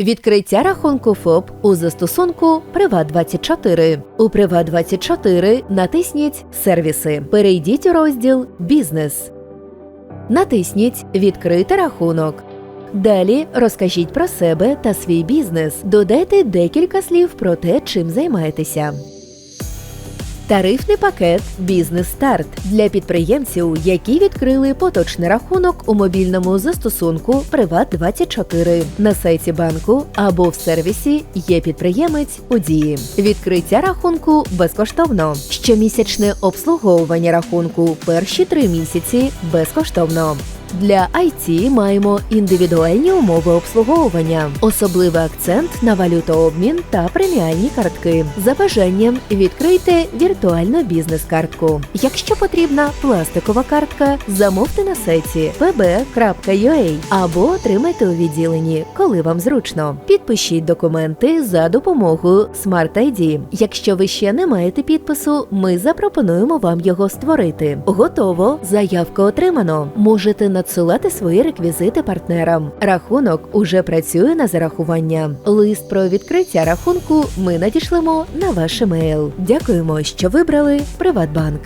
Відкриття рахунку ФОП у застосунку Приват24. У Приват24 натисніть Сервіси. Перейдіть у розділ Бізнес. Натисніть Відкрити рахунок. Далі розкажіть про себе та свій бізнес. Додайте декілька слів про те, чим займаєтеся. Тарифний пакет Бізнес Старт для підприємців, які відкрили поточний рахунок у мобільному застосунку Приват24 на сайті банку або в сервісі Є підприємець у дії. Відкриття рахунку безкоштовно. Щомісячне обслуговування рахунку перші три місяці безкоштовно. Для IT маємо індивідуальні умови обслуговування, особливий акцент на валютообмін та преміальні картки. За бажанням відкрийте віртуальну бізнес-картку. Якщо потрібна пластикова картка, замовте на сайті pb.ua або отримайте у відділенні, коли вам зручно. Підпишіть документи за допомогою Smart ID. Якщо ви ще не маєте підпису, ми запропонуємо вам його створити. Готово, заявка отримано. Можете надсилати свої реквізити партнерам. Рахунок уже працює на зарахування. Лист про відкриття рахунку ми надішлемо на ваш емейл. Дякуємо, що вибрали Приватбанк.